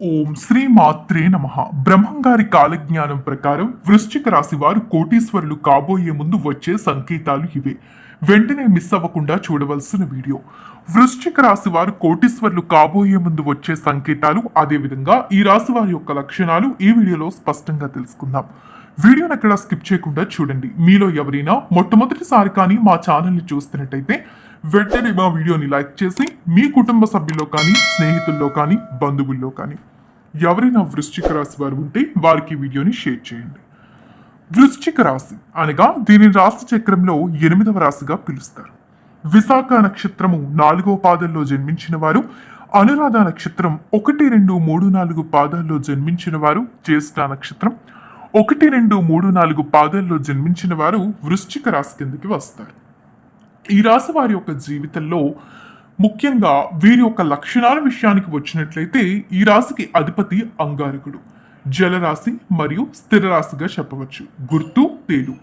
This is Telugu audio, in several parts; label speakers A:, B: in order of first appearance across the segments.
A: ఓం శ్రీ మాత్రే నమ. బ్రహ్మంగారి కాలజ్ఞానం ప్రకారం వృశ్చిక రాశి వారు కోటీశ్వరులు కాబోయే ముందు వచ్చే సంకేతాలు ఇవే. వెంటనే మిస్ అవ్వకుండా చూడవలసిన వీడియో. వృశ్చిక రాశి వారు కోటీశ్వరులు కాబోయే ముందు వచ్చే సంకేతాలు అదేవిధంగా ఈ రాశి వారి యొక్క లక్షణాలు ఈ వీడియోలో స్పష్టంగా తెలుసుకుందాం. వీడియోని అక్కడ స్కిప్ చేయకుండా చూడండి. మీలో ఎవరైనా మొట్టమొదటిసారి కానీ మా ఛానల్ని చూస్తున్నట్టయితే వెంటనే మా వీడియోని లైక్ చేసి మీ కుటుంబ సభ్యుల్లో కానీ స్నేహితుల్లో కానీ బంధువుల్లో కానీ ఎవరైనా వృశ్చిక రాశి వారు ఉంటే వారికి వీడియోని షేర్ చేయండి. వృశ్చిక రాశి అనగా దీని రాశి చక్రంలో ఎనిమిదవ రాశిగా పిలుస్తారు. విశాఖ నక్షత్రము నాలుగవ పాదంలో జన్మించిన వారు అనురాధ నక్షత్రం ఒకటి రెండు మూడు నాలుగు పాదాల్లో జన్మించిన వారు జ్యేష్ఠ నక్షత్రం ఒకటి రెండు మూడు నాలుగు పాదాల్లో జన్మించిన వారు వృశ్చిక రాశి కిందకి వస్తారు. ఈ రాశి వారి యొక్క జీవితంలో ముఖ్యంగా వీరి యొక్క లక్షణాల విషయానికి వచ్చినట్లయితే ఈ రాశికి అధిపతి అంగారకుడు. జలరాశి మరియు స్థిర రాశిగా చెప్పవచ్చు. గుర్తు తేలు.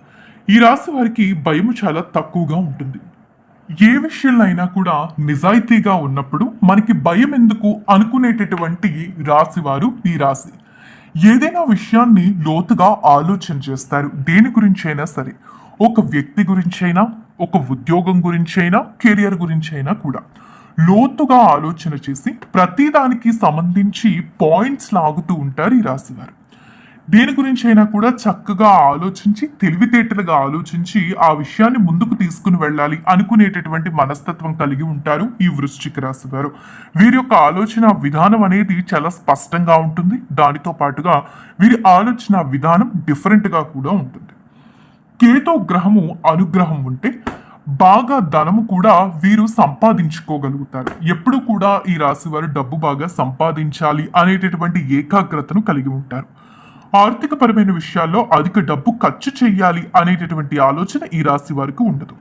A: ఈ రాశి వారికి భయం చాలా తక్కువగా ఉంటుంది. ఏ విషయంలో అయినా కూడా నిజాయితీగా ఉన్నప్పుడు మనకి భయం ఎందుకు అనుకునేటటువంటి రాశివారు ఈ రాశి. ఏదైనా విషయాన్ని లోతుగా ఆలోచన చేస్తారు. దేని గురించైనా సరే. ఒక వ్యక్తి గురించైనా ఒక ఉద్యోగం గురించైనా కెరియర్ గురించైనా కూడా. లోతుగా ఆలోచన చేసి ప్రతిదానికి సంబంధించి పాయింట్స్ లాగుతూ ఉంటారు ఈ రాశివారు. దేని గురించి అయినా కూడా చక్కగా ఆలోచించి తెలివితేటలుగా ఆలోచించి ఆ విషయాన్ని ముందుకు తీసుకుని వెళ్ళాలి అనుకునేటటువంటి మనస్తత్వం కలిగి ఉంటారు ఈ వృశ్చిక రాశి వారు వీరి యొక్క ఆలోచన విధానం అనేది చాలా స్పష్టంగా ఉంటుంది. దానితో పాటుగా వీరి ఆలోచన విధానం డిఫరెంట్గా కూడా ఉంటుంది. కేతో గ్రహము అనుగ్రహం ఉంటే బాగా ధనము కూడా వీరు సంపాదించుకోగలుగుతారు. ఎప్పుడు కూడా ఈ రాశి వారు డబ్బు బాగా సంపాదించాలి అనేటటువంటి ఏకాగ్రతను కలిగి ఉంటారు. ఆర్థికపరమైన విషయాల్లో అధిక డబ్బు ఖర్చు చేయాలి అనేటటువంటి ఆలోచన ఈ రాశి వారికి ఉండదు.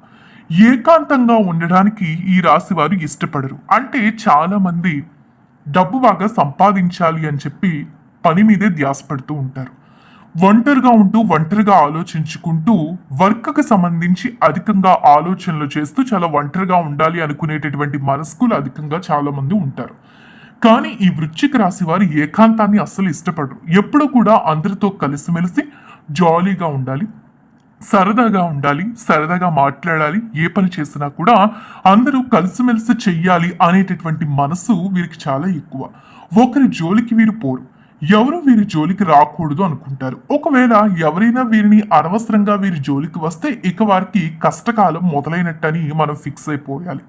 A: ఏకాంతంగా ఉండడానికి ఈ రాశి వారు ఇష్టపడరు. అంటే చాలా మంది డబ్బు బాగా సంపాదించాలి అని చెప్పి పని మీదే ధ్యాస పెడుతూ ఉంటారు. ఒంటరిగా ఉంటూ ఒంటరిగా ఆలోచించుకుంటూ వర్క్కి సంబంధించి అధికంగా ఆలోచనలు చేస్తూ చాలా ఒంటరిగా ఉండాలి అనుకునేటటువంటి మనస్కులు అధికంగా చాలా మంది ఉంటారు. కానీ ఈ వృశ్చిక రాశి వారు ఏకాంతాన్ని అస్సలు ఇష్టపడరు. ఎప్పుడు కూడా అందరితో కలిసిమెలిసి జాలీగా ఉండాలి సరదాగా ఉండాలి సరదాగా మాట్లాడాలి ఏ పని చేసినా కూడా అందరూ కలిసిమెలిసి చెయ్యాలి అనేటటువంటి మనసు వీరికి చాలా ఎక్కువ. ఒకరి జోలికి వీరు పోరు. ఎవరు వీరి జోలికి రాకూడదు అనుకుంటారు. ఒకవేళ ఎవరైనా వీరిని అనవసరంగా వీరి జోలికి వస్తే ఇక వారికి కష్టకాలం మొదలైనట్టని మనం ఫిక్స్ అయిపోయాలి.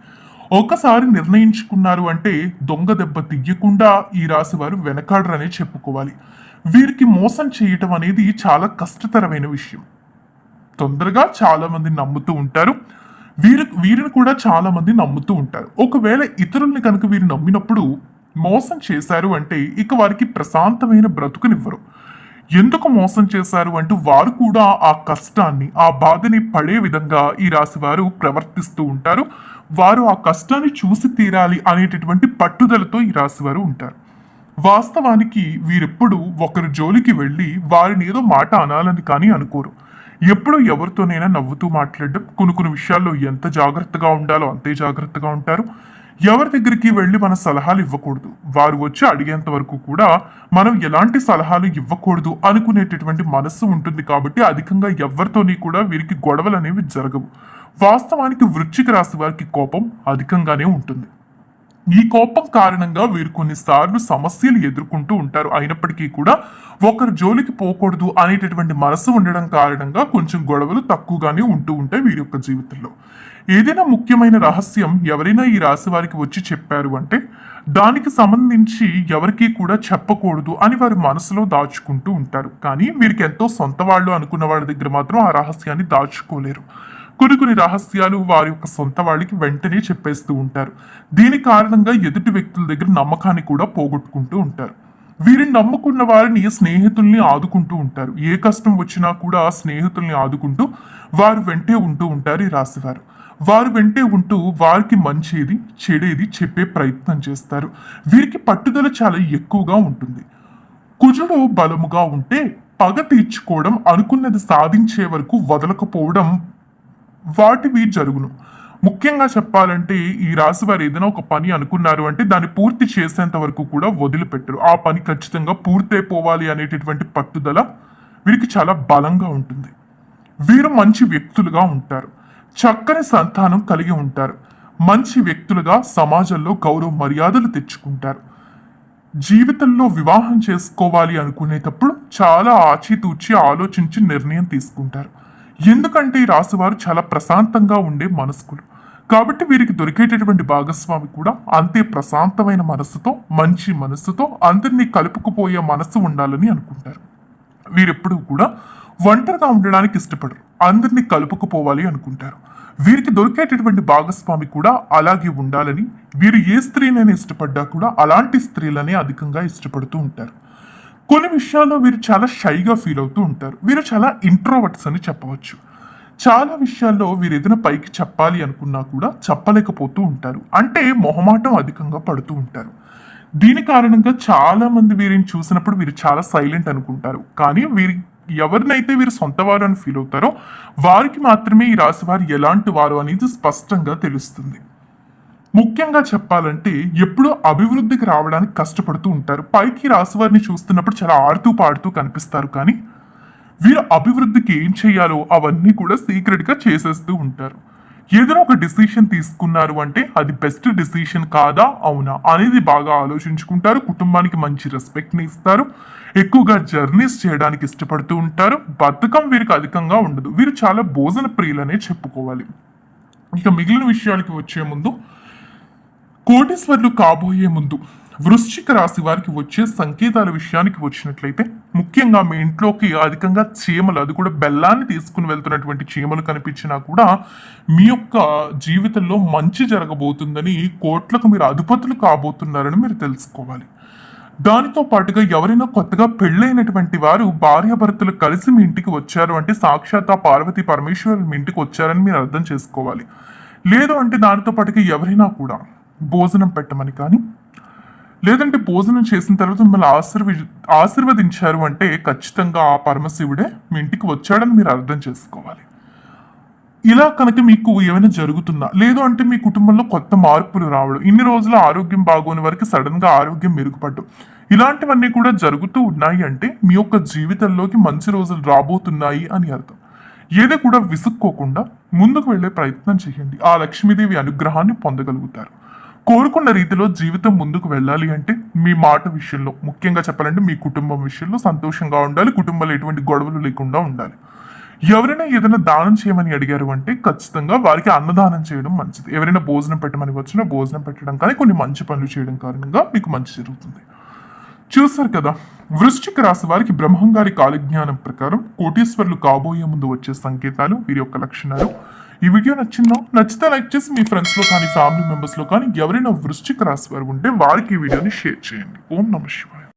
A: ఒకసారి నిర్ణయించుకున్నారు అంటే దొంగ దెబ్బ తీయకుండా ఈ రాశి వారు వెనకాడరనే చెప్పుకోవాలి. వీరికి మోసం చేయటం అనేది చాలా కష్టతరమైన విషయం. తొందరగా చాలా మంది నమ్ముతూ ఉంటారు. వీరు వీరిని కూడా చాలా మంది నమ్ముతూ ఉంటారు. ఒకవేళ ఇతరుల్ని కనుక వీరు నమ్మినప్పుడు మోసం చేశారు అంటే ఇక వారికి ప్రశాంతమైన బ్రతుకునివ్వరు. ఎందుకు మోసం చేశారు అంటూ వారు కూడా ఆ కష్టాన్ని ఆ బాధని పడే విధంగా ఈ రాశి వారు ప్రవర్తిస్తూ ఉంటారు. వారు ఆ కష్టాన్ని చూసి తీరాలి అనేటటువంటి పట్టుదలతో ఈ రాశి వారు ఉంటారు. వాస్తవానికి వీరెప్పుడు ఒకరి జోలికి వెళ్ళి వారిని ఏదో మాట అనాలని కానీ అనుకోరు. ఎప్పుడు ఎవరితోనైనా నవ్వుతూ మాట్లాడడం కొన్ని కొన్ని విషయాల్లో ఎంత జాగ్రత్తగా ఉండాలో అంతే జాగ్రత్తగా ఉంటారు. ఎవరి దగ్గరికి వెళ్ళి మన సలహాలు ఇవ్వకూడదు? వారు వచ్చి అడిగేంత వరకు కూడా మనం ఎలాంటి సలహాలు ఇవ్వకూడదు అనుకునేటటువంటి మనస్సు ఉంటుంది కాబట్టి అధికంగా ఎవరితోని కూడా వీరికి గొడవలు అనేవి జరగవు. వాస్తవానికి వృచ్చిక రాశి వారికి కోపం అధికంగానే ఉంటుంది. ఈ కోపం కారణంగా వీరు కొన్నిసార్లు సమస్యలు ఎదుర్కొంటూ ఉంటారు. అయినప్పటికీ కూడా ఒకరు జోలికి పోకూడదు అనేటటువంటి మనసు ఉండడం కారణంగా కొంచెం గొడవలు తక్కువగానే ఉంటూ ఉంటాయి వీరి యొక్క జీవితంలో. ఏదైనా ముఖ్యమైన రహస్యం ఎవరైనా ఈ రాశి వారికి వచ్చి చెప్పారు అంటే దానికి సంబంధించి ఎవరికీ కూడా చెప్పకూడదు అని వారి మనసులో దాచుకుంటూ ఉంటారు. కానీ వీరికి ఎంతో సొంత వాళ్ళు అనుకున్న వాళ్ళ దగ్గర మాత్రం ఆ రహస్యాన్ని దాచుకోలేరు. కొన్ని కొన్ని రహస్యాలు వారి యొక్క సొంత వాళ్ళకి వెంటనే చెప్పేస్తూ ఉంటారు. దీని కారణంగా ఎదుటి వ్యక్తుల దగ్గర నమ్మకాన్ని కూడా పోగొట్టుకుంటూ ఉంటారు. వీరిని నమ్ముకున్న వారిని స్నేహితుల్ని ఆదుకుంటూ ఉంటారు. ఏ కష్టం వచ్చినా కూడా స్నేహితుల్ని ఆదుకుంటూ వారు వెంటే ఉంటూ ఉంటారు ఈ రాశివారు. వారు వెంటే ఉంటూ వారికి మంచిది చెడేది చెప్పే ప్రయత్నం చేస్తారు. వీరికి పట్టుదల చాలా ఎక్కువగా ఉంటుంది. కుజుడు బలముగా ఉంటే పగ తీర్చుకోవడం అనుకున్నది సాధించే వరకు వదలకపోవడం వాటివి జరుగును. ముఖ్యంగా చెప్పాలంటే ఈ రాశి వారు ఏదైనా ఒక పని అనుకున్నారు అంటే దాన్ని పూర్తి చేసేంత వరకు కూడా వదిలిపెట్టరు. ఆ పని ఖచ్చితంగా పూర్తయిపోవాలి అనేటటువంటి పట్టుదల వీరికి చాలా బలంగా ఉంటుంది. వీరు మంచి వ్యక్తులుగా ఉంటారు. చక్కని సంతానం కలిగి ఉంటారు. మంచి వ్యక్తులుగా సమాజంలో గౌరవ మర్యాదలు తెచ్చుకుంటారు. జీవితంలో వివాహం చేసుకోవాలి అనుకునేటప్పుడు చాలా ఆచితూచి ఆలోచించి నిర్ణయం తీసుకుంటారు. ఎందుకంటే ఈ రాశివారు చాలా ప్రశాంతంగా ఉండే మనస్కులు. కాబట్టి వీరికి దొరికేటటువంటి భాగస్వామి కూడా అంతే ప్రశాంతమైన మనస్సుతో మంచి మనస్సుతో అందరినీ కలుపుకుపోయే మనస్సు ఉండాలని అనుకుంటారు. వీరెప్పుడూ కూడా ఒంటరిగా ఉండడానికి ఇష్టపడరు. అందరినీ కలుపుకుపోవాలి అనుకుంటారు. వీరికి దొరికేటటువంటి భాగస్వామి కూడా అలాగే ఉండాలని వీరు ఏ స్త్రీనైనా ఇష్టపడ్డా కూడా అలాంటి స్త్రీలనే అధికంగా ఇష్టపడుతూ ఉంటారు. కొన్ని విషయాల్లో వీరు చాలా షైగా ఫీల్ అవుతూ ఉంటారు. వీరు చాలా ఇంట్రోవర్ట్స్ అని చెప్పవచ్చు. చాలా విషయాల్లో వీరు ఏదైనా పైకి చెప్పాలి అనుకున్నా కూడా చెప్పలేకపోతూ ఉంటారు. అంటే మొహమాటం అధికంగా పడుతూ ఉంటారు. దీని కారణంగా చాలా మంది వీరిని చూసినప్పుడు వీరు చాలా సైలెంట్ అనుకుంటారు. కానీ వీరి ఎవరినైతే వీరు సొంత వారు అని ఫీల్ అవుతారో వారికి మాత్రమే ఈ రాశి వారు ఎలాంటి వారు అనేది స్పష్టంగా తెలుస్తుంది. ముఖ్యంగా చెప్పాలంటే ఎప్పుడూ అభివృద్ధికి రావడానికి కష్టపడుతూ ఉంటారు. పైకి రాశి వారిని చూస్తున్నప్పుడు చాలా ఆడుతూ పాడుతూ కనిపిస్తారు కానీ వీరు అభివృద్ధికి ఏం చేయాలో అవన్నీ కూడా సీక్రెట్గా చేసేస్తూ ఉంటారు. ఏదైనా ఒక డిసిషన్ తీసుకున్నారు అంటే అది బెస్ట్ డిసిషన్ కాదా? అవునా? అనేది బాగా ఆలోచించుకుంటారు. కుటుంబానికి మంచి రెస్పెక్ట్ని ఇస్తారు. ఎక్కువగా జర్నీస్ చేయడానికి ఇష్టపడుతూ ఉంటారు. బద్ధకం వీరికి అధికంగా ఉండదు. వీరు చాలా భోజన ప్రియులనే చెప్పుకోవాలి. ఇక మిగిలిన విషయాలకి వచ్చే ముందు కోటీశ్వర్లు కాబోయే ముందు వృశ్చిక రాశి వారికి వచ్చే సంకేతాల విషయానికి వచ్చినట్లయితే ముఖ్యంగా మీ ఇంట్లోకి అధికంగా చీమలు అది కూడా బెల్లాన్ని తీసుకుని వెళ్తున్నటువంటి చీమలు కనిపించినా కూడా మీ యొక్క జీవితంలో మంచి జరగబోతుందని కోట్లకు మీరు అధిపతులు కాబోతున్నారని మీరు తెలుసుకోవాలి. దానితో పాటుగా ఎవరైనా కొత్తగా పెళ్ళైనటువంటి వారు భార్యాభర్తలు కలిసి మీ ఇంటికి వచ్చారు అంటే సాక్షాత్ పార్వతి పరమేశ్వరులు మీ ఇంటికి వచ్చారని మీరు అర్థం చేసుకోవాలి. లేదు అంటే దానితో పాటుగా ఎవరైనా కూడా భోజనం పెట్టమని కానీ లేదంటే భోజనం చేసిన తర్వాత మిమ్మల్ని ఆశీర్వ ఆశీర్వదించారు అంటే ఖచ్చితంగా ఆ పరమశివుడే మీ ఇంటికి వచ్చాడని మీరు అర్థం చేసుకోవాలి. ఇలా కనుక మీకు ఏమైనా జరుగుతుందా? లేదు అంటే మీ కుటుంబంలో కొత్త మార్పులు రావడం ఇన్ని రోజులు ఆరోగ్యం బాగోని వరకు సడన్గా ఆరోగ్యం మెరుగుపడడం ఇలాంటివన్నీ కూడా జరుగుతూ ఉన్నాయి అంటే మీ యొక్క జీవితంలోకి మంచి రోజులు రాబోతున్నాయి అని అర్థం. ఏదో కూడా విసుక్కోకుండా ముందుకు వెళ్ళే ప్రయత్నం చేయండి. ఆ లక్ష్మీదేవి అనుగ్రహాన్ని పొందగలుగుతారు. కోరుకున్న రీతిలో జీవితం ముందుకు వెళ్ళాలి అంటే మీ మాట విషయంలో ముఖ్యంగా చెప్పాలంటే మీ కుటుంబం విషయంలో సంతోషంగా ఉండాలి కుటుంబంలో ఎటువంటి గొడవలు లేకుండా ఉండాలి. ఎవరైనా ఏదైనా దానం చేయమని అడిగారు అంటే ఖచ్చితంగా వారికి అన్నదానం చేయడం మంచిది. ఎవరైనా భోజనం పెట్టమని వచ్చినా భోజనం పెట్టడం కానీ కొన్ని మంచి పనులు చేయడం కారణంగా మీకు మంచి జరుగుతుంది. చూసారు కదా వృశ్చిక రాశి వారికి బ్రహ్మంగారి కాలజ్ఞానం ప్రకారం కోటీశ్వరులు కాబోయే ముందు వచ్చే సంకేతాలు వీరి యొక్క లక్షణాలు ఈ వీడియో నచ్చిందో నచ్చితే లైక్ చేసి మీ ఫ్రెండ్స్లో కానీ ఫ్యామిలీ మెంబర్స్లో కానీ ఎవరైనా వృశ్చిక రాశి వారు ఉంటే వారికి ఈ వీడియోని షేర్ చేయండి. ఓం నమ శివాయ.